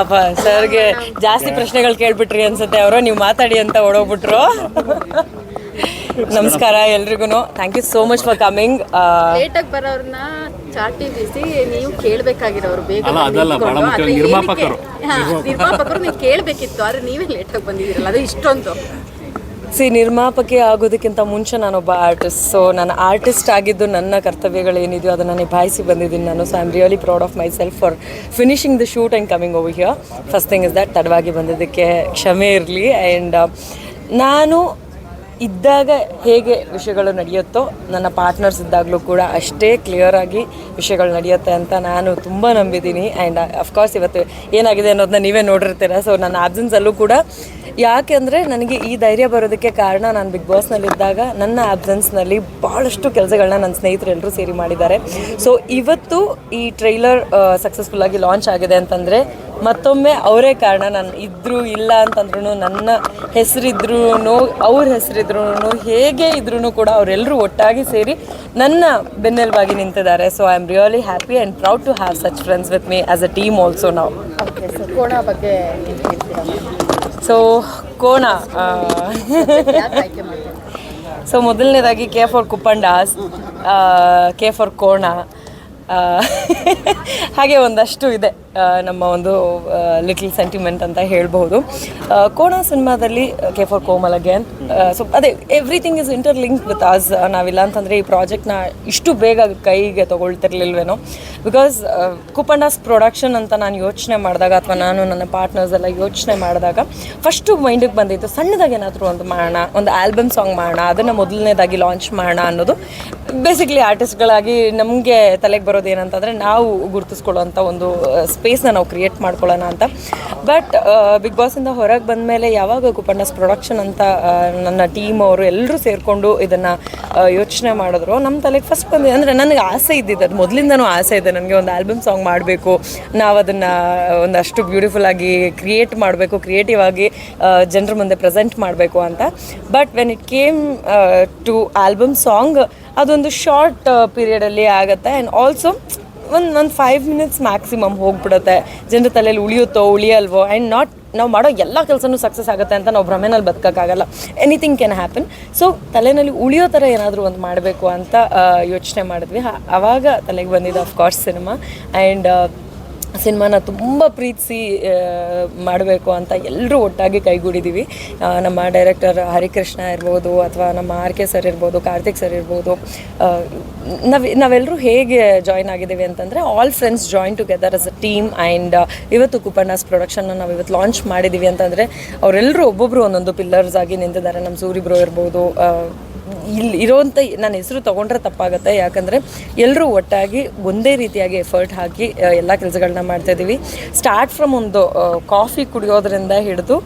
ಅಪ್ಪ ಸರ್ಗೆ ಜಾಸ್ತಿ ಪ್ರಶ್ನೆಗಳು ಕೇಳ್ಬಿಟ್ರಿ ಅನ್ಸುತ್ತೆ ಅವರು ನೀವು ಮಾತಾಡಿ ಅಂತ ಓಡೋಗ್ಬಿಟ್ರು. ನಮಸ್ಕಾರ ಎಲ್ರಿಗೂ thank you so much for coming ಲೇಟಾಗಿ ಬರೋರ್ನ ಚಾಟಿ ಬಿಸಿ ನೀವು ಕೇಳ್ಬೇಕಾಗಿರೋರು ಬೇಗ ನಿರ್ಮಾಪಕರು. ನೀವು ಕೇಳಬೇಕಿತ್ತು ಆದ್ರೆ ನೀವೇ ಲೇಟಾಗಿ ಬಂದಿದ್ದೀರಲ್ಲ ಅದು ಇಷ್ಟೊಂದು. ಸಿ, ನಿರ್ಮಾಪಕಿ ಆಗೋದಕ್ಕಿಂತ ಮುಂಚೆ ನಾನೊಬ್ಬ ಆರ್ಟಿಸ್ಟ್ ಸೊ ನಾನು ಆರ್ಟಿಸ್ಟ್ ಆಗಿದ್ದು ನನ್ನ ಕರ್ತವ್ಯಗಳೇನಿದೆಯೋ ಅದನ್ನು ನಿಭಾಯಿಸಿ ಬಂದಿದ್ದೀನಿ ನಾನು. So I am really proud of myself for finishing the shoot and coming over here first thing is that ತಡವಾಗಿ ಬಂದಿದ್ದಕ್ಕೆ ಕ್ಷಮೆ ಇರಲಿ. ಆ್ಯಂಡ್ ನಾನು ಇದ್ದಾಗ ಹೇಗೆ ವಿಷಯಗಳು ನಡೆಯುತ್ತೋ, ನನ್ನ ಪಾರ್ಟ್ನರ್ಸ್ ಇದ್ದಾಗಲೂ ಕೂಡ ಅಷ್ಟೇ ಕ್ಲಿಯರ್ ಆಗಿ ವಿಷಯಗಳು ನಡೆಯುತ್ತೆ ಅಂತ ನಾನು ತುಂಬ ನಂಬಿದ್ದೀನಿ. ಆ್ಯಂಡ್ ಅಫ್ಕೋರ್ಸ್ ಇವತ್ತು ಏನಾಗಿದೆ ಅನ್ನೋದನ್ನ ನೀವೇ ನೋಡಿರ್ತೀರ. ಸೊ ನನ್ನ ಆಬ್ಸೆನ್ಸಲ್ಲೂ ಕೂಡ ಯಾಕೆ ಅಂದರೆ ನನಗೆ ಈ ಧೈರ್ಯ ಬರೋದಕ್ಕೆ ಕಾರಣ ನಾನು ಬಿಗ್ ಬಾಸ್ನಲ್ಲಿದ್ದಾಗ ನನ್ನ ಆಬ್ಸೆನ್ಸ್ನಲ್ಲಿ ಭಾಳಷ್ಟು ಕೆಲಸಗಳನ್ನ ನನ್ನ ಸ್ನೇಹಿತರೆಲ್ಲರೂ ಸೇರಿ ಮಾಡಿದ್ದಾರೆ. ಸೊ ಇವತ್ತು ಈ ಟ್ರೈಲರ್ ಸಕ್ಸಸ್ಫುಲ್ಲಾಗಿ ಲಾಂಚ್ ಆಗಿದೆ ಅಂತಂದರೆ ಮತ್ತೊಮ್ಮೆ ಅವರೇ ಕಾರಣ. ನಾನು ಇದ್ರೂ ಇಲ್ಲ ಅಂತಂದ್ರೂ ನನ್ನ ಹೆಸರಿದ್ರೂ ಅವ್ರ ಹೆಸರಿದ್ರೂ ಹೇಗೆ ಇದ್ರೂ ಕೂಡ ಅವರೆಲ್ಲರೂ ಒಟ್ಟಾಗಿ ಸೇರಿ ನನ್ನ ಬೆನ್ನೆಲುಬಾಗಿ ನಿಂತಿದ್ದಾರೆ. So I am really happy and proud to have such friends with me as a team also ನಾವು ಸೊ ಕೋಣ ಸೊ ಮೊದಲನೇದಾಗಿ K for Kuppandas K for Kona ಹಾಗೆ ಒಂದಷ್ಟು ಇದೆ. ನಮ್ಮ ಒಂದು ಲಿಟಲ್ ಸೆಂಟಿಮೆಂಟ್ ಅಂತ ಹೇಳ್ಬೋದು ಆ, ಕೋಣ ಸಿನಿಮಾದಲ್ಲಿ K for Komal again so ಅದೇ everything is interlink with us ನಾವಿಲ್ಲ ಅಂತಂದರೆ ಈ ಪ್ರಾಜೆಕ್ಟ್ನ ಇಷ್ಟು ಬೇಗ ಕೈಗೆ ತೊಗೊಳ್ತಿರ್ಲಿಲ್ವೇನೋ? ಬಿಕಾಸ್ ಕುಪಂಡಾಸ್ ಪ್ರೊಡಕ್ಷನ್ ಅಂತ ನಾನು ಯೋಚನೆ ಮಾಡಿದಾಗ ಅಥವಾ ನಾನು ನನ್ನ ಪಾರ್ಟ್ನರ್ಸ್ ಎಲ್ಲ ಯೋಚನೆ ಮಾಡಿದಾಗ ಫಸ್ಟು ಮೈಂಡಿಗೆ ಬಂದಿತ್ತು ಸಣ್ಣದಾಗಿ ಏನಾದರೂ ಒಂದು ಮಾಡೋಣ ಒಂದು ಆಲ್ಬಮ್ ಸಾಂಗ್ ಮಾಡೋಣ ಅದನ್ನು ಮೊದಲನೇದಾಗಿ ಲಾಂಚ್ ಮಾಡೋಣ ಅನ್ನೋದು. ಬೇಸಿಕ್ಲಿ ಆರ್ಟಿಸ್ಟ್ಗಳಾಗಿ ನಮಗೆ ತಲೆಗೆ ಬರೋದು ಏನಂತಂದರೆ ನಾವು ಗುರುತಿಸ್ಕೊಳ್ಳೋಂಥ ಒಂದು ಸ್ಪೇಸ್ನ ನಾವು ಕ್ರಿಯೇಟ್ ಮಾಡ್ಕೊಳ್ಳೋಣ ಅಂತ. ಬಟ್ ಬಿಗ್ ಬಾಸಿಂದ ಹೊರಗೆ ಬಂದ ಮೇಲೆ ಯಾವಾಗ ಗೋಪಣ್ಣಸ್ ಪ್ರೊಡಕ್ಷನ್ ಅಂತ ನನ್ನ ಟೀಮ್ ಅವರು ಎಲ್ಲರೂ ಸೇರಿಕೊಂಡು ಇದನ್ನು ಯೋಚನೆ ಮಾಡಿದ್ರು ನಮ್ಮ ತಲೆಗೆ ಫಸ್ಟ್ ಬಂದಿದೆ. ಅಂದರೆ ನನಗೆ ಆಸೆ ಇದ್ದಿದ್ದು ಅದು. ಮೊದಲಿಂದನೂ ಆಸೆ ಇದೆ ನನಗೆ ಒಂದು ಆಲ್ಬಮ್ ಸಾಂಗ್ ಮಾಡಬೇಕು. ನಾವು ಅದನ್ನು ಒಂದಷ್ಟು ಬ್ಯೂಟಿಫುಲ್ ಆಗಿ ಕ್ರಿಯೇಟ್ ಮಾಡಬೇಕು ಕ್ರಿಯೇಟಿವ್ ಆಗಿ ಜನರ ಮುಂದೆ ಪ್ರೆಸೆಂಟ್ ಮಾಡಬೇಕು ಅಂತ. But when it came to album song ಅದೊಂದು ಶಾರ್ಟ್ ಪೀರಿಯಡಲ್ಲಿ ಆಗುತ್ತೆ. ಆ್ಯಂಡ್ ಆಲ್ಸೋ ಒಂದು ಒಂದು ಫೈವ್ ಮಿನಿಟ್ಸ್ ಮ್ಯಾಕ್ಸಿಮಮ್ ಹೋಗ್ಬಿಡುತ್ತೆ. ಜನರ ತಲೆಯಲ್ಲಿ ಉಳಿಯುತ್ತೋ, ಉಳಿಯಲ್ವೋ ಆ್ಯಂಡ್ ನಾಟ್ ನಾವು ಮಾಡೋ ಎಲ್ಲ ಕೆಲಸನೂ ಸಕ್ಸಸ್ ಆಗುತ್ತೆ ಅಂತ ನಾವು ಭ್ರಮೆನಲ್ಲಿ ಬದುಕೋಕ್ಕಾಗಲ್ಲ. ಎನಿಥಿಂಗ್ ಕ್ಯಾನ್ ಹ್ಯಾಪನ್ ಸೊ ತಲೆಯಲ್ಲಿ ಉಳಿಯೋ ಥರ ಏನಾದರೂ ಒಂದು ಮಾಡಬೇಕು ಅಂತ ಯೋಚನೆ ಮಾಡಿದ್ವಿ. ಆವಾಗ ತಲೆಗೆ ಬಂದಿದ್ದು ಅಫ್ಕೋರ್ಸ್ ಸಿನಿಮಾ ಆ್ಯಂಡ್ ಸಿನಿಮಾನ ತುಂಬ ಪ್ರೀತಿಸಿ ಮಾಡಬೇಕು ಅಂತ ಎಲ್ಲರೂ ಒಟ್ಟಾಗಿ ಕೈಗೂಡಿದ್ದೀವಿ ನಮ್ಮ ಡೈರೆಕ್ಟರ್ ಹರಿಕೃಷ್ಣ ಇರ್ಬೋದು ಅಥವಾ ನಮ್ಮ ಆರ್ ಕೆ ಸರ್ ಇರ್ಬೋದು, ಕಾರ್ತಿಕ್ ಸರ್ ಇರ್ಬೋದು ನಾವು ನಾವೆಲ್ಲರೂ ಹೇಗೆ ಜಾಯ್ನ್ ಆಗಿದ್ದೀವಿ ಅಂತಂದರೆ all friends join together as a team and ಇವತ್ತು ಕುಪಣ್ಣಾಸ್ ಪ್ರೊಡಕ್ಷನ್ನ ನಾವು ಇವತ್ತು ಲಾಂಚ್ ಮಾಡಿದ್ದೀವಿ ಅಂತಂದರೆ ಅವರೆಲ್ಲರೂ ಒಬ್ಬೊಬ್ಬರು ಒಂದೊಂದು ಪಿಲ್ಲರ್ಸ್ ಆಗಿ ನಿಂತಿದ್ದಾರೆ. ನಮ್ಮ ಸೂರಿ ಬ್ರೋ ಇರ್ಬೋದು ಇಲ್ಲಿ ಇರೋವಂಥ ನನ್ನ ಹೆಸರು ತೊಗೊಂಡ್ರೆ ತಪ್ಪಾಗುತ್ತೆ. ಯಾಕಂದರೆ ಎಲ್ಲರೂ ಒಟ್ಟಾಗಿ ಒಂದೇ ರೀತಿಯಾಗಿ ಎಫರ್ಟ್ ಹಾಕಿ ಎಲ್ಲ ಕೆಲಸಗಳನ್ನ ಮಾಡ್ತಾ ಇದ್ದೀವಿ ಸ್ಟಾರ್ಟ್ ಫ್ರಮ್ ಒಂದು ಕಾಫಿ ಕುಡಿಯೋದ್ರಿಂದ ಹಿಡಿದು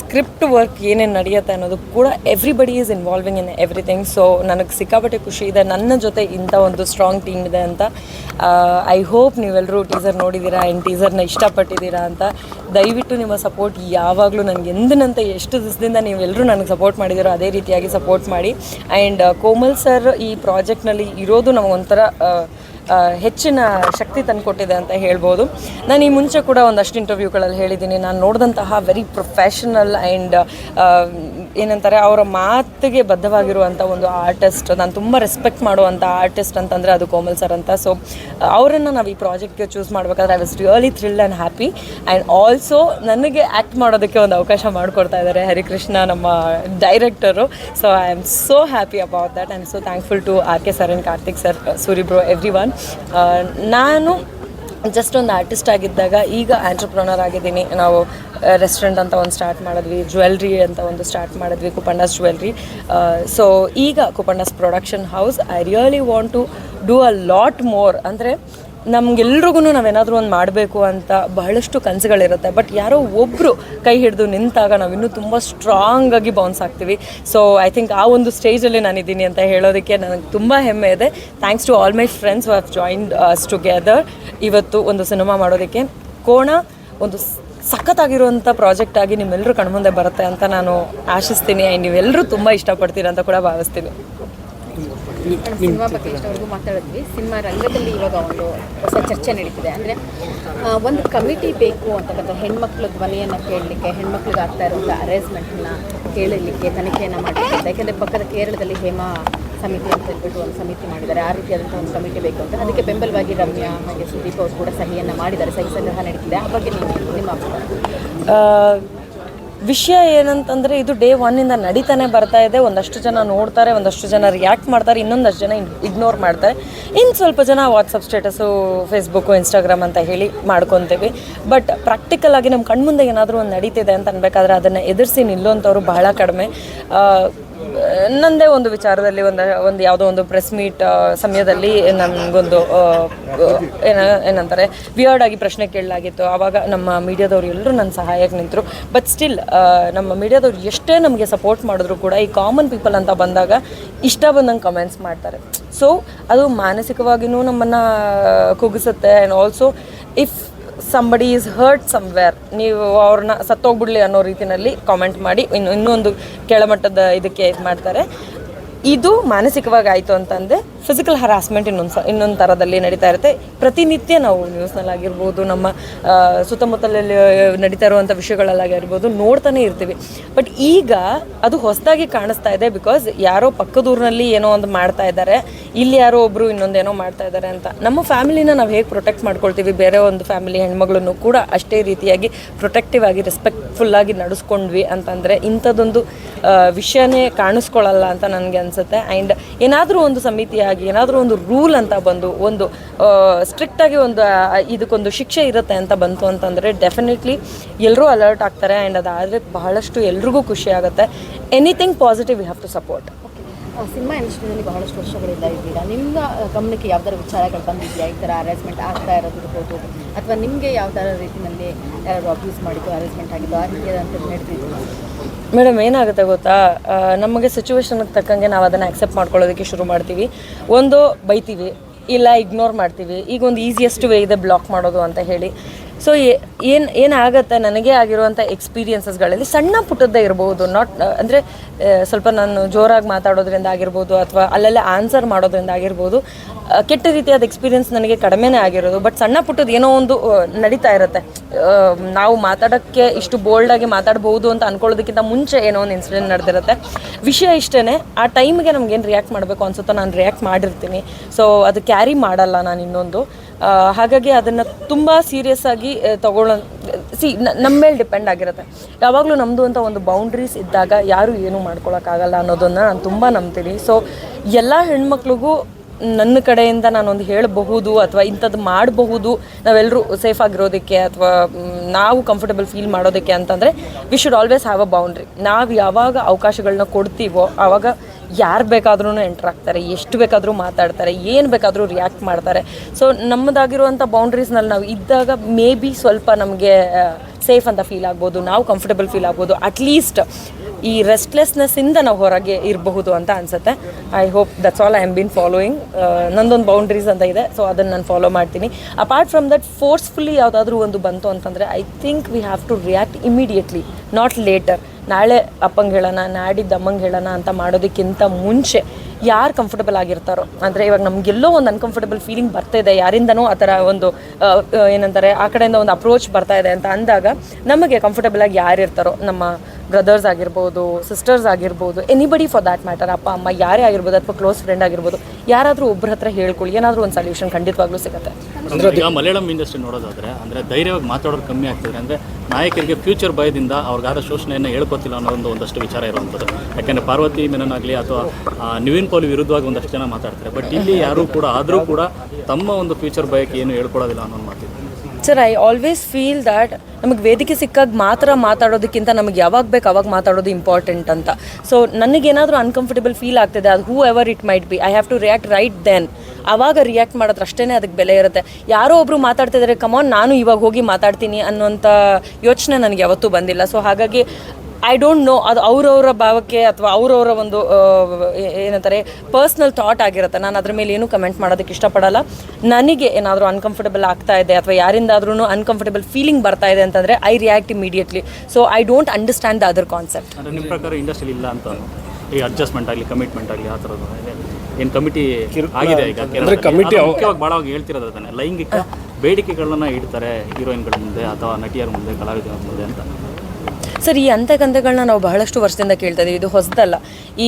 ಸ್ಕ್ರಿಪ್ಟ್ ವರ್ಕ್ ಏನೇನು ನಡೆಯುತ್ತೆ ಅನ್ನೋದು ಕೂಡ everybody is involving in everything so ನನಗೆ ಸಿಕ್ಕಾಪಟ್ಟೆ ಖುಷಿ ಇದೆ. ನನ್ನ ಜೊತೆ ಇಂಥ ಒಂದು ಸ್ಟ್ರಾಂಗ್ ಟೀಮ್ ಇದೆ ಅಂತ. ಐ ಹೋಪ್ ನೀವೆಲ್ಲರೂ ಟೀಸರ್ ನೋಡಿದ್ದೀರಾ ಆ್ಯಂಡ್ ಟೀಸರ್ನ ಇಷ್ಟಪಟ್ಟಿದ್ದೀರಾ ಅಂತ. ದಯವಿಟ್ಟು ನಿಮ್ಮ ಸಪೋರ್ಟ್ ಯಾವಾಗಲೂ ನನಗೆ ಎಂದಿನಂತೆ ಎಷ್ಟು ದಿವಸದಿಂದ ನೀವೆಲ್ಲರೂ ನನಗೆ ಸಪೋರ್ಟ್ ಮಾಡಿದ್ದೀರೋ ಅದೇ ರೀತಿಯಾಗಿ ಸಪೋರ್ಟ್ ಮಾಡಿ. ಆ್ಯಂಡ್ ಕೋಮಲ್ ಸರ್ ಈ ಪ್ರಾಜೆಕ್ಟ್ನಲ್ಲಿ ಇರೋದು ನಮಗೊಂಥರ ಹೆಚ್ಚಿನ ಶಕ್ತಿ ತಂದುಕೊಟ್ಟಿದೆ ಅಂತ ಹೇಳ್ಬೋದು. ನಾನು ಈ ಮುಂಚೆ ಕೂಡ ಒಂದಷ್ಟು ಇಂಟರ್ವ್ಯೂಗಳಲ್ಲಿ ಹೇಳಿದ್ದೀನಿ. ನಾನು ನೋಡಿದಂತಹ ವೆರಿ ಪ್ರೊಫೆಷನಲ್ ಆ್ಯಂಡ್ ಏನಂತಾರೆ, ಅವರ ಮಾತಿಗೆ ಬದ್ಧವಾಗಿರುವಂಥ ಒಂದು ಆರ್ಟಿಸ್ಟ್ ನಾನು ತುಂಬ ರೆಸ್ಪೆಕ್ಟ್ ಮಾಡುವಂಥ ಆರ್ಟಿಸ್ಟ್ ಅಂತಂದರೆ ಅದು ಕೋಮಲ್ ಸರ್ ಅಂತ. ಸೊ ಅವರನ್ನು ನಾವು ಈ ಪ್ರಾಜೆಕ್ಟ್ಗೆ ಚೂಸ್ ಮಾಡಬೇಕಾದ್ರೆ I was really thrill and happy and also ನನಗೆ ಆ್ಯಕ್ಟ್ ಮಾಡೋದಕ್ಕೆ ಒಂದು ಅವಕಾಶ ಮಾಡಿಕೊಡ್ತಾ ಇದ್ದಾರೆ ಹರಿಕೃಷ್ಣ, ನಮ್ಮ director so I am so happy about that I am so thankful to R K sir and Karthik sir Suri bro everyone ನಾನು just ಒಂದು artist ಆಗಿದ್ದಾಗ ಈಗ ಆಂಟ್ರಪ್ರನರ್ ಆಗಿದ್ದೀನಿ. ನಾವು ರೆಸ್ಟೋರೆಂಟ್ ಅಂತ ಒಂದು ಸ್ಟಾರ್ಟ್ ಮಾಡಿದ್ವಿ ಜ್ಯುವೆಲ್ರಿ ಅಂತ ಒಂದು ಸ್ಟಾರ್ಟ್ ಮಾಡಿದ್ವಿ ಕುಪಂಡಾಸ್ ಜ್ಯುವೆಲ್ರಿ ಸೊ ಈಗ Kuppandas production house I really want to do a lot more ಅಂದರೆ ನಮ್ಗೆಲ್ರಿಗೂ ನಾವೇನಾದರೂ ಒಂದು ಮಾಡಬೇಕು ಅಂತ ಬಹಳಷ್ಟು ಕನಸುಗಳಿರುತ್ತೆ. ಬಟ್ ಯಾರೋ ಒಬ್ಬರು ಕೈ ಹಿಡಿದು ನಿಂತಾಗ ನಾವು ಇನ್ನೂ ತುಂಬ ಸ್ಟ್ರಾಂಗ್ ಆಗಿ ಬೌನ್ಸ್ ಆಗ್ತೀವಿ. ಸೊ ಐ ಥಿಂಕ್ ಆ ಒಂದು ಸ್ಟೇಜಲ್ಲಿ ನಾನಿದ್ದೀನಿ ಅಂತ ಹೇಳೋದಕ್ಕೆ ನನಗೆ ತುಂಬ ಹೆಮ್ಮೆ ಇದೆ. Thanks to all my friends have join together ಇವತ್ತು ಒಂದು ಸಿನಿಮಾ ಮಾಡೋದಕ್ಕೆ. ಕೋಣ ಒಂದು ಸಖತ್ತಾಗಿರುವಂಥ ಪ್ರಾಜೆಕ್ಟ್ ಆಗಿ ನಿಮ್ಮೆಲ್ಲರೂ ಕಣ್ಮುಂದೆ ಬರುತ್ತೆ ಅಂತ ನಾನು ಆಶಿಸ್ತೀನಿ. ಆ್ಯಂಡ್ ನೀವೆಲ್ಲರೂ ತುಂಬ ಇಷ್ಟಪಡ್ತೀರ ಅಂತ ಕೂಡ ಭಾವಿಸ್ತೀನಿ. ಸಿನಿಮಾ ಬಗ್ಗೆ ಇಷ್ಟವರೆಗೂ ಮಾತಾಡಿದ್ವಿ. ಸಿನಿಮಾ ರಂಗದಲ್ಲಿ ಇವಾಗ ಒಂದು ಹೊಸ ಚರ್ಚೆ ನಡೀತಿದೆ. ಅಂದರೆ ಒಂದು ಕಮಿಟಿ ಬೇಕು ಅಂತಕ್ಕಂಥ ಹೆಣ್ಮಕ್ಳ ಧ್ವನಿಯನ್ನು ಕೇಳಲಿಕ್ಕೆ, ಹೆಣ್ಮಕ್ಳಿಗೆ ಆಗ್ತಾ ಇರುವಂಥ ಅರೇಂಜ್ಮೆಂಟ್ನ ಕೇಳಲಿಕ್ಕೆ ತನಿಖೆಯನ್ನು ಮಾಡಲಿಕ್ಕೆ, ಯಾಕೆಂದರೆ ಪಕ್ಕದ ಕೇರಳದಲ್ಲಿ ಹೇಮಾ ಸಮಿತಿ ಅಂತ ಹೇಳ್ಬಿಟ್ಟು ಒಂದು ಸಮಿತಿ ಮಾಡಿದ್ದಾರೆ. ಆ ರೀತಿಯಾದಂಥ ಒಂದು ಕಮಿಟಿ ಬೇಕು ಅಂತ. ಅದಕ್ಕೆ ಬೆಂಬಲವಾಗಿ ರಮ್ಯಾ ಹಾಗೆ ಸುದೀಪ್ ಅವರು ಕೂಡ ಸಹಿಯನ್ನು ಮಾಡಿದ್ದಾರೆ. ಸಹಿ ಸಂಗ್ರಹ ನಡೀತಿದೆ. ಆ ಬಗ್ಗೆ ನಿಮ್ಮ ಅಭಿಪ್ರಾಯ. ವಿಷಯ ಏನಂತಂದರೆ ಇದು ಡೇ ಒನ್ನಿಂದ ನಡೀತಾನೆ ಬರ್ತಾ ಇದೆ. ಒಂದಷ್ಟು ಜನ ನೋಡ್ತಾರೆ, ಒಂದಷ್ಟು ಜನ ರಿಯಾಕ್ಟ್ ಮಾಡ್ತಾರೆ, ಇನ್ನೊಂದಷ್ಟು ಜನ ಇಗ್ನೋರ್ ಮಾಡ್ತಾರೆ. ಇನ್ನು ಸ್ವಲ್ಪ ಜನ ವಾಟ್ಸಪ್ ಸ್ಟೇಟಸು ಫೇಸ್ಬುಕ್ಕು ಇನ್ಸ್ಟಾಗ್ರಾಮ್ ಅಂತ ಹೇಳಿ ಮಾಡ್ಕೊತೀವಿ. ಬಟ್ ಪ್ರಾಕ್ಟಿಕಲ್ ಆಗಿ ನಮ್ಮ ಕಣ್ಮುಂದೆ ಏನಾದರೂ ಒಂದು ನಡೀತಿದೆ ಅಂತ ಅನ್ಬೇಕಾದ್ರೆ ಅದನ್ನು ಎದುರಿಸಿ ನಿಲ್ಲುವಂಥವ್ರು ಬಹಳ ಕಡಿಮೆ. ನನ್ನದೇ ಒಂದು ವಿಚಾರದಲ್ಲಿ ಒಂದು ಒಂದು ಯಾವುದೋ ಒಂದು ಪ್ರೆಸ್ ಮೀಟ್ ಸಮಯದಲ್ಲಿ ನನಗೊಂದು ಏನ, ಏನಂತಾರೆ ವಿಯರ್ಡ್ ಆಗಿ ಪ್ರಶ್ನೆ ಕೇಳಲಾಗಿತ್ತು. ಆವಾಗ ನಮ್ಮ ಮೀಡಿಯಾದವ್ರು ಎಲ್ಲರೂ ನನ್ನ ಸಹಾಯಕ್ಕೆ ನಿಂತರು. ಬಟ್ ಸ್ಟಿಲ್ ನಮ್ಮ ಮೀಡಿಯಾದವ್ರು ಎಷ್ಟೇ ನಮಗೆ ಸಪೋರ್ಟ್ ಮಾಡಿದ್ರು ಕೂಡ, ಈ ಕಾಮನ್ ಪೀಪಲ್ ಅಂತ ಬಂದಾಗ ಇಷ್ಟ ಬಂದಂಗೆ ಕಮೆಂಟ್ಸ್ ಮಾಡ್ತಾರೆ. ಸೊ ಅದು ಮಾನಸಿಕವಾಗಿಯೂ ನಮ್ಮನ್ನು ಕುಗ್ಗಿಸುತ್ತೆ. And also if somebody is hurt somewhere ನೀವು ಅವ್ರನ್ನ ಸತ್ತೋಗ್ಬಿಡ್ಲಿ ಅನ್ನೋ ರೀತಿಯಲ್ಲಿ ಕಾಮೆಂಟ್ ಮಾಡಿ, ಇನ್ನು ಇನ್ನೊಂದು ಕೆಳಮಟ್ಟದ ಇದಕ್ಕೆ ಇದು ಮಾಡ್ತಾರೆ. ಇದು ಮಾನಸಿಕವಾಗಿ ಆಯಿತು ಅಂತಂದರೆ ಫಿಸಿಕಲ್ ಹರಾಸ್ಮೆಂಟ್ ಇನ್ನೊಂದು ಇನ್ನೊಂದು ಥರದಲ್ಲಿ ನಡೀತಾ ಇರುತ್ತೆ. ಪ್ರತಿನಿತ್ಯ ನಾವು ನ್ಯೂಸ್ನಲ್ಲಾಗಿರ್ಬೋದು ನಮ್ಮ ಸುತ್ತಮುತ್ತಲಲ್ಲಿ ನಡೀತಾ ಇರುವಂಥ ವಿಷಯಗಳಲ್ಲಾಗಿರ್ಬೋದು ನೋಡ್ತಾನೆ ಇರ್ತೀವಿ. ಬಟ್ ಈಗ ಅದು ಹೊಸದಾಗಿ ಕಾಣಿಸ್ತಾ ಇದೆ ಬಿಕಾಸ್ ಯಾರೋ ಪಕ್ಕದೂರಿನಲ್ಲಿ ಏನೋ ಒಂದು ಮಾಡ್ತಾ ಇದ್ದಾರೆ, ಇಲ್ಲಿ ಯಾರೋ ಒಬ್ಬರು ಇನ್ನೊಂದೇನೋ ಮಾಡ್ತಾ ಇದ್ದಾರೆ ಅಂತ. ನಮ್ಮ ಫ್ಯಾಮಿಲಿನ ನಾವು ಹೇಗೆ ಪ್ರೊಟೆಕ್ಟ್ ಮಾಡ್ಕೊಳ್ತೀವಿ? ಬೇರೆ ಒಂದು ಫ್ಯಾಮಿಲಿ ಹೆಣ್ಮಗಳನ್ನು ಕೂಡ ಅಷ್ಟೇ ರೀತಿಯಾಗಿ ಪ್ರೊಟೆಕ್ಟಿವ್ ಆಗಿ ರೆಸ್ಪೆಕ್ಟ್ಫುಲ್ಲಾಗಿ ನಡೆಸ್ಕೊಂಡ್ವಿ ಅಂತಂದರೆ ಇಂಥದ್ದೊಂದು ವಿಷಯನೇ ಕಾಣಿಸ್ಕೊಳ್ಳಲ್ಲ ಅಂತ ನನಗೆ ಅನಿಸುತ್ತೆ. ಆ್ಯಂಡ್ ಏನಾದರೂ ಒಂದು ಸಮಿತಿಯಾಗಿ ಏನಾದರೂ ಒಂದು ರೂಲ್ ಅಂತ ಬಂದು ಒಂದು ಸ್ಟ್ರಿಕ್ಟಾಗಿ ಒಂದು ಇದಕ್ಕೊಂದು ಶಿಕ್ಷೆ ಇರುತ್ತೆ ಅಂತ ಬಂತು ಅಂತಂದರೆ ಡೆಫಿನೆಟ್ಲಿ ಎಲ್ಲರೂ ಅಲರ್ಟ್ ಆಗ್ತಾರೆ. ಆ್ಯಂಡ್ ಅದಾದರೆ ಬಹಳಷ್ಟು ಎಲ್ರಿಗೂ ಖುಷಿ ಆಗುತ್ತೆ. Anything positive we have to support cinema ಇಂಡಸ್ಟ್ರಿನಲ್ಲಿ ಬಹಳಷ್ಟು ವರ್ಷಗಳಿಂದ ಇದ್ದೀರಾ ನಿಮ್ಮ ಗಮನಕ್ಕೆ ಯಾವ್ದಾದ್ರು ವಿಚಾರಗಳು ಬಂದಿದೆಯಾ? ಈ ಥರ ಅರೇಂಜ್ಮೆಂಟ್ ಆಗ್ತಾ ಇರೋದಿರ್ಬೋದು ಅಥವಾ ನಿಮಗೆ ಯಾವ್ದಾರ ರೀತಿಯಲ್ಲಿ ಯಾರು ಅಬ್ಯೂಸ್ ಮಾಡಿದ್ದು ಅರೇಂಜ್ಮೆಂಟ್ ಆಗಿದ್ದು, ಆ ಅಂತ ನಡೆದಿದ್ದು ಮೇಡಮ್, ಏನಾಗುತ್ತೆ ಗೊತ್ತಾ? ನಮಗೆ ಸಿಚುವೇಶನ್ಗೆ ತಕ್ಕಂಗೆ ನಾವು ಅದನ್ನು ಆಕ್ಸೆಪ್ಟ್ ಮಾಡ್ಕೊಳ್ಳೋದಕ್ಕೆ ಶುರು ಮಾಡ್ತೀವಿ. ಒಂದು ಬೈತೀವಿ, ಇಲ್ಲ ಇಗ್ನೋರ್ ಮಾಡ್ತೀವಿ. ಈಗ ಒಂದು ಈಸಿಯೆಸ್ಟ್ ವೇ ಇದೆ ಬ್ಲಾಕ್ ಮಾಡೋದು ಅಂತ ಹೇಳಿ. ಸೊ ಏನು, ಏನಾಗುತ್ತೆ ನನಗೆ ಆಗಿರುವಂಥ ಎಕ್ಸ್ಪೀರಿಯನ್ಸಸ್ಗಳಲ್ಲಿ ಸಣ್ಣ ಪುಟ್ಟದ್ದೇ ಇರ್ಬೋದು. ನಾಟ್ ಅಂದರೆ ಸ್ವಲ್ಪ ನಾನು ಜೋರಾಗಿ ಮಾತಾಡೋದ್ರಿಂದ ಆಗಿರ್ಬೋದು ಅಥವಾ ಅಲ್ಲಲ್ಲೇ ಆನ್ಸರ್ ಮಾಡೋದ್ರಿಂದ ಆಗಿರ್ಬೋದು. ಕೆಟ್ಟ ರೀತಿಯಾದ ಎಕ್ಸ್ಪೀರಿಯನ್ಸ್ ನನಗೆ ಕಡಿಮೆನೇ ಆಗಿರೋದು. ಬಟ್ ಸಣ್ಣ ಪುಟ್ಟದ್ದು ಏನೋ ಒಂದು ನಡೀತಾ ಇರುತ್ತೆ. ನಾವು ಮಾತಾಡೋಕ್ಕೆ ಇಷ್ಟು ಬೋಲ್ಡಾಗಿ ಮಾತಾಡ್ಬೋದು ಅಂತ ಅನ್ಕೊಳ್ಳೋದಕ್ಕಿಂತ ಮುಂಚೆ ಏನೋ ಒಂದು ಇನ್ಸಿಡೆಂಟ್ ನಡೆದಿರುತ್ತೆ. ವಿಷಯ ಇಷ್ಟೇ ಆ ಟೈಮ್ಗೆ ನಮ್ಗೇನು ರಿಯಾಕ್ಟ್ ಮಾಡಬೇಕು ಅನ್ಸುತ್ತೋ ನಾನು ರಿಯಾಕ್ಟ್ ಮಾಡಿರ್ತೀನಿ. ಸೊ ಅದು ಕ್ಯಾರಿ ಮಾಡಲ್ಲ ನಾನು ಇನ್ನೊಂದು. ಹಾಗಾಗಿ ಅದನ್ನು ತುಂಬ ಸೀರಿಯಸ್ ಆಗಿ ತಗೊಳ್ಳೋ ಸಿ ನಮ್ಮ ಮೇಲೆ ಡಿಪೆಂಡ್ ಆಗಿರುತ್ತೆ. ಯಾವಾಗಲೂ ನಮ್ಮದು ಅಂತ ಒಂದು ಬೌಂಡ್ರೀಸ್ ಇದ್ದಾಗ ಯಾರೂ ಏನೂ ಮಾಡ್ಕೊಳಕ್ಕಾಗಲ್ಲ ಅನ್ನೋದನ್ನು ನಾನು ತುಂಬ ನಂಬ್ತೀನಿ. ಸೊ ಎಲ್ಲ ಹೆಣ್ಮಕ್ಳಿಗೂ ನನ್ನ ಕಡೆಯಿಂದ ನಾನೊಂದು ಹೇಳಬಹುದು ಅಥವಾ ಇಂಥದ್ದು ಮಾಡಬಹುದು ನಾವೆಲ್ಲರೂ ಸೇಫ್ ಆಗಿರೋದಕ್ಕೆ ಅಥವಾ ನಾವು ಕಂಫರ್ಟಬಲ್ ಫೀಲ್ ಮಾಡೋದಕ್ಕೆ ಅಂತಂದರೆ we should always have a boundary ನಾವು ಯಾವಾಗ ಅವಕಾಶಗಳನ್ನ ಕೊಡ್ತೀವೋ ಆವಾಗ ಯಾರು ಬೇಕಾದ್ರೂ ಎಂಟ್ರ್ ಆಗ್ತಾರೆ, ಎಷ್ಟು ಬೇಕಾದರೂ ಮಾತಾಡ್ತಾರೆ, ಏನು ಬೇಕಾದರೂ ರಿಯಾಕ್ಟ್ ಮಾಡ್ತಾರೆ. ಸೊ ನಮ್ಮದಾಗಿರುವಂಥ ಬೌಂಡ್ರೀಸ್ನಲ್ಲಿ ನಾವು ಇದ್ದಾಗ ಮೇ ಬಿ ಸ್ವಲ್ಪ ನಮಗೆ ಸೇಫ್ ಅಂತ ಫೀಲ್ ಆಗ್ಬೋದು, ನಾವು ಕಂಫರ್ಟಬಲ್ ಫೀಲ್ ಆಗ್ಬೋದು. ಅಟ್ಲೀಸ್ಟ್ ಈ ರೆಸ್ಟ್ಲೆಸ್ನೆಸ್ಸಿಂದ ನಾವು ಹೊರಗೆ ಇರಬಹುದು ಅಂತ ಅನಿಸುತ್ತೆ. I hope that's all I am bin following ನಂದೊಂದು ಬೌಂಡ್ರೀಸ್ ಅಂತ ಇದೆ ಸೊ ಅದನ್ನು ನಾನು ಫಾಲೋ ಮಾಡ್ತೀನಿ. ಅಪಾರ್ಟ್ ಫ್ರಮ್ ದಟ್ ಫೋರ್ಸ್ಫುಲ್ಲಿ ಯಾವುದಾದ್ರೂ ಒಂದು ಬಂತು ಅಂತಂದರೆ I think we have to react immediately not later ನಾಳೆ ಅಪ್ಪಂಗೆ ಹೇಳೋಣ, ನಾಡಿದ್ದು ಅಮ್ಮಂಗೆ ಹೇಳೋಣ ಅಂತ ಮಾಡೋದಕ್ಕಿಂತ ಮುಂಚೆ ಯಾರು ಕಂಫರ್ಟಬಲ್ ಆಗಿರ್ತಾರೋ, ಅಂದರೆ ಇವಾಗ ನಮಗೆಲ್ಲೋ ಒಂದು ಅನ್ಕಂಫರ್ಟಬಲ್ ಫೀಲಿಂಗ್ ಬರ್ತಾ ಇದೆ ಯಾರಿಂದನೂ ಆ ಥರ ಒಂದು ಏನಂತಾರೆ, ಆ ಕಡೆಯಿಂದ ಒಂದು ಅಪ್ರೋಚ್ ಬರ್ತಾ ಇದೆ ಅಂತ ಅಂದಾಗ ನಮಗೆ ಕಂಫರ್ಟಬಲ್ ಆಗಿ ಯಾರು ಇರ್ತಾರೋ ನಮ್ಮ ಬ್ರದರ್ಸ್ ಆಗಿರ್ಬೋದು ಸಿಸ್ಟರ್ಸ್ ಆಗಿರ್ಬೋದು ಎನಿಬಡಿ ಫಾರ್ ದ್ಯಾಟ್ ಮ್ಯಾಟರ್ ಅಪ್ಪ, ಅಮ್ಮ, ಯಾರೇ ಆಗಿರ್ಬೋದು ಅಥವಾ ಕ್ಲೋಸ್ ಫ್ರೆಂಡ್ ಆಗಿರ್ಬೋದು, ಯಾರಾದರೂ ಒಬ್ಬರ ಹತ್ರ ಹೇಳ್ಕೊಳ್ಳಿ, ಏನಾದರೂ ಒಂದು ಸೊಲ್ಯೂಷನ್ ಖಂಡಿತವಾಗ್ಲೂ ಸಿಗುತ್ತೆ. ಈಗ ಮಲಯಾಳಂ ಇಂಡಸ್ಟ್ರಿ ನೋಡೋದಾದ್ರೆ, ಅಂದರೆ ಧೈರ್ಯವಾಗಿ ಮಾತಾಡೋದು ಕಮ್ಮಿ ಆಗ್ತದೆ ಅಂದರೆ ನಾಯಕರಿಗೆ ಫ್ಯೂಚರ್ ಭಯದಿಂದ ಅವ್ರಿಗಾದ ಶೋಷಣೆಯನ್ನು ಹೇಳ್ಕೊತಿಲ್ಲ ಅನ್ನೋ ಒಂದು ಒಂದಷ್ಟು ವಿಚಾರ ಇರುವಂಥದ್ದು. ಯಾಕೆಂದರೆ ಪಾರ್ವತಿ ಮೆನನ್ ಆಗಲಿ ಅಥವಾ ನಿವಿನ್ ಪೌಲಿ ವಿರುದ್ಧವಾಗಿ ಒಂದಷ್ಟು ಜನ ಮಾತಾಡ್ತಾರೆ. ಬಟ್ ಇಲ್ಲಿ ಯಾರೂ ಕೂಡ, ಆದರೂ ಕೂಡ ತಮ್ಮ ಒಂದು ಫ್ಯೂಚರ್ ಭಯಕ್ಕೆ ಏನು ಹೇಳ್ಕೊಳ್ಳೋದಿಲ್ಲ ಅನ್ನೋ ಮಾತಿದೆ. Sir I always feel that ನಮಗೆ ವೇದಿಕೆ ಸಿಕ್ಕಾಗ ಮಾತ್ರ ಮಾತಾಡೋದಕ್ಕಿಂತ ನಮಗೆ ಯಾವಾಗ ಬೇಕು ಅವಾಗ ಮಾತಾಡೋದು ಇಂಪಾರ್ಟೆಂಟ್ ಅಂತ. ಸೊ ನನಗೇನಾದರೂ ಅನ್ಕಂಫರ್ಟಬಲ್ ಫೀಲ್ ಆಗ್ತಿದೆ, ಅದು whoever it might be I have to react right then ಆವಾಗ ರಿಯಾಕ್ಟ್ ಮಾಡಿದ್ರೆ ಅಷ್ಟೇ ಅದಕ್ಕೆ ಬೆಲೆ ಇರುತ್ತೆ. ಯಾರೋ ಒಬ್ಬರು ಮಾತಾಡ್ತಿದ್ದಾರೆ ಕಮಾನ್ ನಾನು ಇವಾಗ ಹೋಗಿ ಮಾತಾಡ್ತೀನಿ ಅನ್ನೋಂಥ ಯೋಚನೆ ನನಗೆ ಯಾವತ್ತೂ ಬಂದಿಲ್ಲ. ಸೊ ಹಾಗಾಗಿ ಐ ಡೋಂಟ್ ನೋ ಅದು ಅವ್ರವ್ರ ಭಾವಕ್ಕೆ ಅಥವಾ ಅವ್ರವರ ಒಂದು ಏನಂತಾರೆ ಪರ್ಸ್ನಲ್ ಥಾಟ್ ಆಗಿರುತ್ತೆ. ನಾನು ಅದ್ರ ಮೇಲೆ ಏನು ಕಮೆಂಟ್ ಮಾಡೋದಕ್ಕೆ ಇಷ್ಟಪಡಲ್ಲ. ನನಗೆ ಏನಾದರೂ ಅನ್ಕಂಫರ್ಟಬಲ್ ಆಗ್ತಾ ಇದೆ ಅಥವಾ ಯಾರಿಂದಾದ್ರೂ ಅನ್ಕಂಫರ್ಟಬಲ್ ಫೀಲಿಂಗ್ ಬರ್ತಾ ಇದೆ ಅಂತಂದರೆ I react immediately so I don't understand the other concept ಅಂದರೆ ನಿಮ್ಮ ಪ್ರಕಾರ ಇಂಡಸ್ಟ್ರಿ ಇಲ್ಲ ಅಂತ ಈ ಅಡ್ಜಸ್ಟ್ಮೆಂಟ್ ಆಗಲಿ ಕಮಿಟ್ಮೆಂಟ್ ಆಗಲಿ ಆ ಥರದ್ದು ಏನು ಕಮಿಟಿ ಆಗಿದೆ ಈಗ? ಕಮಿಟಿ ಮುಖ್ಯವಾಗಿ ಭಾಳ ಹೇಳ್ತಿರೋದು ಅದನ್ನೇ. ಲೈಂಗಿಕ ಬೇಡಿಕೆಗಳನ್ನ ಇಡ್ತಾರೆ ಹೀರೋಯಿನ್ಗಳ ಮುಂದೆ ಅಥವಾ ನಟಿಯರ ಮುಂದೆ ಕಲಾವಿದರ ಮುಂದೆ ಅಂತ. ಸರ್ ಈ ಅಂತೆ ಕಂತೆಗಳನ್ನ ನಾವು ಬಹಳಷ್ಟು ವರ್ಷದಿಂದ ಕೇಳ್ತಾ ಇದೀವಿ. ಇದು ಹೊಸದಲ್ಲ.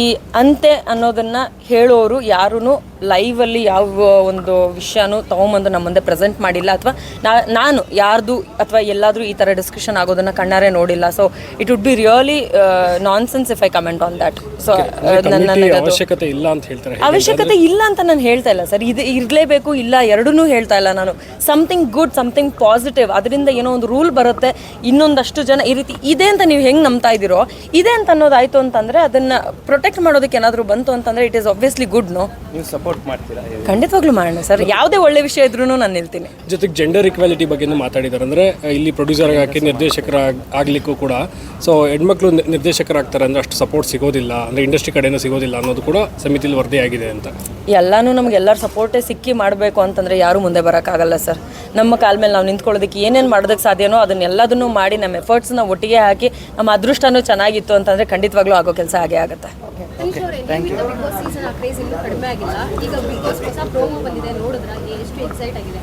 ಈ ಅಂತೆ ಅನ್ನೋದನ್ನ ಹೇಳೋರು ಯಾರೂ ಲೈವಲ್ಲಿ ಯಾವ ಒಂದು ವಿಷಯನೂ ತೊಗೊಂಬಂದು ನಮ್ಮ ಮುಂದೆ ಪ್ರೆಸೆಂಟ್ ಮಾಡಿಲ್ಲ ಅಥವಾ ನಾನು ಯಾರ್ದು ಅಥವಾ ಎಲ್ಲಾದರೂ ಈ ಥರ ಡಿಸ್ಕಷನ್ ಆಗೋದನ್ನ ಕಣ್ಣಾರೆ ನೋಡಿಲ್ಲ. So it would be really nonsense if I comment on that so ನನ್ನ ಅವಶ್ಯಕತೆ ಇಲ್ಲ ಅಂತ ಹೇಳ್ತಾರೆ. ಅವಶ್ಯಕತೆ ಇಲ್ಲ ಅಂತ ನಾನು ಹೇಳ್ತಾ ಇಲ್ಲ ಸರ್. ಇದು ಇರಲೇಬೇಕು ಇಲ್ಲ ಎರಡೂ ಹೇಳ್ತಾ ಇಲ್ಲ ನಾನು. ಸಮಥಿಂಗ್ ಗುಡ್ ಸಮಥಿಂಗ್ ಪಾಸಿಟಿವ್ ಅದರಿಂದ ಏನೋ ಒಂದು ರೂಲ್ ಬರುತ್ತೆ. ಇನ್ನೊಂದಷ್ಟು ಜನ ಈ ರೀತಿ ಇದೆ ಅಂತ ನೀವು ಹೆಂಗೆ ನಂಬ್ತಾ ಇದ್ದೀರೋ ಇದೆ ಅಂತ ಅನ್ನೋದಾಯ್ತು ಅಂತಂದ್ರೆ ಅದನ್ನ ಪ್ರೊಟೆಕ್ಟ್ ಮಾಡೋದಕ್ಕೆ ಏನಾದರೂ ಬಂತು ಅಂತಂದ್ರೆ it is obviously good no ನೀವು ಸಪೋರ್ಟ್ ಮಾಡ್ತೀರಾ? ಖಂಡಿತವಾಗ್ಲೂ ಮಾಡೋಣ ಸರ್. ಯಾವುದೇ ಒಳ್ಳೆ ವಿಷಯ ಇದ್ರೂ ನಾನು ನಿಲ್ತೀನಿ ಜೊತೆಗೆ ಜೆಂಡರ್ ಇಕ್ವಾಲಿಟಿ ಬಗ್ಗೆ ಮಾತಾಡಿದ್ದಾರೆ ಅಂದರೆ ಇಲ್ಲಿ ಪ್ರೊಡ್ಯೂಸರ್ ಆಗಿ ನಿರ್ದೇಶಕರ ಆಗಲಿಕ್ಕೂ ಕೂಡ ಸೊ ಹೆಣ್ಮಕ್ಳು ನಿರ್ದೇಶಕರಾಗ್ತಾರೆ ಅಂದರೆ ಅಷ್ಟು ಸಪೋರ್ಟ್ ಸಿಗೋದಿಲ್ಲ ಅಂದರೆ ಇಂಡಸ್ಟ್ರಿ ಕಡೆಯೂ ಸಿಗೋದಿಲ್ಲ ಅನ್ನೋದು ಕೂಡ ಸಮಿತಿಲಿ ವರದಿಯಾಗಿದೆ ಅಂತ. ಎಲ್ಲಾನು ನಮ್ಗೆ ಎಲ್ಲರ ಸಪೋರ್ಟೇ ಸಿಕ್ಕಿ ಮಾಡಬೇಕು ಅಂತಂದ್ರೆ ಯಾರು ಮುಂದೆ ಬರೋಕ್ಕಾಗಲ್ಲ ಸರ್. ನಮ್ಮ ಕಾಲ ಮೇಲೆ ನಾವು ನಿಂತ್ಕೊಳ್ಳೋದಕ್ಕೆ ಏನೇನು ಮಾಡೋದಕ್ಕೆ ಸಾಧ್ಯನೋ ಅದನ್ನೆಲ್ಲದನ್ನು ಮಾಡಿ ನಮ್ಮ ಎಫರ್ಟ್ಸ್ನ ಒಟ್ಟಿಗೆ ಹಾಕಿ ನಮ್ಮ ಅದೃಷ್ಟನೂ ಚೆನ್ನಾಗಿತ್ತು ಅಂತಂದ್ರೆ ಖಂಡಿತವಾಗ್ಲೂ ಆಗೋ ಕೆಲಸ ಆಗೇ ಆಗುತ್ತೆ. ಬಿಗ್ ಬಾಸ್ ಸೀಸನ್ ಆ ಕ್ರೇಜ್ ಇನ್ನೂ ಕಡಿಮೆ ಆಗಿಲ್ಲ. ಈಗ ಬಿಗ್ ಬಾಸ್ ಹೊಸ ಪ್ರೋಮೋ ಬಂದಿದೆ. ನೋಡಿದ್ರ? ಎಷ್ಟು ಎಕ್ಸೈಟ್ ಆಗಿದೆ.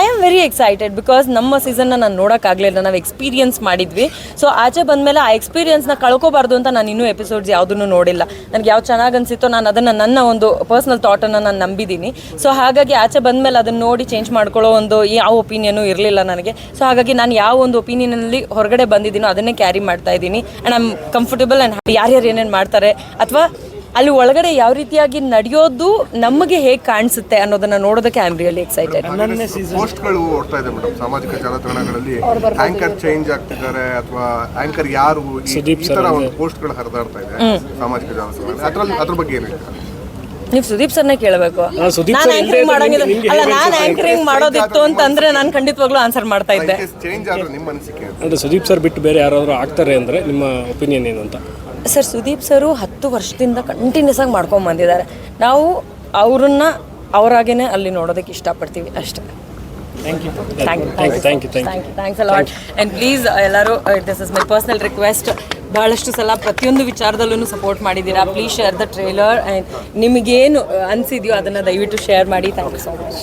I am very excited because ನಮ್ಮ ಸೀಸನ್ನ ನಾನು ನೋಡೋಕ್ಕಾಗಲಿಲ್ಲ ನಾವು ಎಕ್ಸ್ಪೀರಿಯನ್ಸ್ ಮಾಡಿದ್ವಿ. ಸೊ ಆಚೆ ಬಂದಮೇಲೆ ಆ ಎಕ್ಸ್ಪೀರಿಯನ್ಸ್ನ ಕಳ್ಕೋಬಾರ್ದು ಅಂತ ನಾನು ಇನ್ನೂ ಎಪಿಸೋಡ್ಸ್ ಯಾವುದನ್ನು ನೋಡಿಲ್ಲ. ನನಗೆ ಯಾವ ಚೆನ್ನಾಗಿ ಅನಿಸಿತ್ತೋ ನಾನು ಅದನ್ನು ನನ್ನ ಒಂದು ಪರ್ಸ್ನಲ್ ಥಾಟನ್ನು ನಾನು ನಂಬಿದ್ದೀನಿ ಸೊ ಹಾಗಾಗಿ ಆಚೆ ಬಂದಮೇಲೆ ಅದನ್ನು ನೋಡಿ ಚೇಂಜ್ ಮಾಡ್ಕೊಳ್ಳೋ ಒಂದು ಯಾವ ಒಪಿನಿಯನು ಇರಲಿಲ್ಲ ನನಗೆ. ಸೊ ಹಾಗಾಗಿ ನಾನು ಯಾವ ಒಂದು ಒಪಿನಿಯನಲ್ಲಿ ಹೊರಗಡೆ ಬಂದಿದ್ದೀನೋ ಅದನ್ನೇ ಕ್ಯಾರಿ ಮಾಡ್ತಾ ಇದ್ದೀನಿ. And I am comfortable and ಯಾರ್ಯಾರು ಏನೇನು ಮಾಡ್ತಾರೆ ಅಥವಾ ಅಲ್ಲಿ ಒಳಗಡೆ ಯಾವ ರೀತಿಯಾಗಿ ನಡೆಯೋದು ನಮಗೆ ಹೇಗೆ ಕಾಣಿಸುತ್ತೆ ಅನ್ನೋದನ್ನ ನೋಡೋದಕ್ಕೆ ಐ ಆಮ್ ರಿಯಲಿ ಎಕ್ಸೈಟೆಡ್ ಪೋಸ್ಟ್ಗಳು ಓಡ್ತಾ ಇದೆ ಮೇಡಮ್ ಸಾಮಾಜಿಕ ಜಾಲತಾಣಗಳಲ್ಲಿ ಆಂಕರ್ ಚೇಂಜ್ ಆಗ್ತಿದ್ದಾರೆ ಅಥವಾ ಆಂಕರ್ ಯಾರು ಈ- ತರ ಒಂದು ಪೋಸ್ಟ್ಗಳು ಹರಿದಾಡ್ತಾ ಇದೆ ಸಾಮಾಜಿಕ ಜಾಲತಾಣಗಳಲ್ಲಿ. ಅದರ ಅದ್ರ ಬಗ್ಗೆ ಏನು? ನೀವು ಸುದೀಪ್ ಸರ್ನೇ ಕೇಳಬೇಕು. ಸುದೀಪ್ ನಾನು ಸರ್ ಇಲ್ದೇ ಆಂಕರಿಂಗ್ ಇದ್ರೆ ಮಾಡೋಂಗಿಲ್ಲ. ನಿಮ್ಗೆ ಅಲ್ಲ ಹೇಗೆ ನಾನು ಅನ್ಸುತ್ತೆ? ಆಂಕರಿಂಗ್ ಮಾಡೋದಿತ್ತು ಅಂತಂದ್ರೆ ನಾನು ಖಂಡಿತವಾಗ್ಲೂ ಆನ್ಸರ್ ಮಾಡ್ತಾ ಇದ್ದೆ. ಚೇಂಜ್ ಆದ್ರೆ ನಿಮ್ಮ ಅನಿಸಿಕೆ ಏನು? ಅಂದರೆ ಸುದೀಪ್ ಸರ್ ಬಿಟ್ಟು ಬೇರೆ ಯಾರಾದರೂ ಆಗ್ತಾರೆ ಅಂದರೆ ನಿಮ್ಮ ಒಪಿನಿಯನ್ ಏನು ಅಂತ? ಸರ್ ಸುದೀಪ್ ಸರು ಹತ್ತು ವರ್ಷದಿಂದ ಕಂಟಿನ್ಯೂಸ್ ಆಗಿ ಮಾಡ್ಕೊಂಡ್ ಬಂದಿದ್ದಾರೆ. ನಾವು ಅವ್ರನ್ನ ಅವರಾಗೇನೆ ಅಲ್ಲಿ ನೋಡೋದಕ್ಕೆ ಇಷ್ಟಪಡ್ತೀವಿ ಅಷ್ಟೇ. Thank you thanks a lot and please ಎಲ್ಲರೂ this is my personal request ಭಾಳಷ್ಟು ಸಲ ಪ್ರತಿಯೊಂದು ವಿಚಾರದಲ್ಲೂ ಸಪೋರ್ಟ್ ಮಾಡಿದ್ದೀರಾ? Please share the trailer and ನಿಮಗೇನು ಅನಿಸಿದೆಯೋ ಅದನ್ನು ದಯವಿಟ್ಟು ಶೇರ್ ಮಾಡಿ. Thank you so much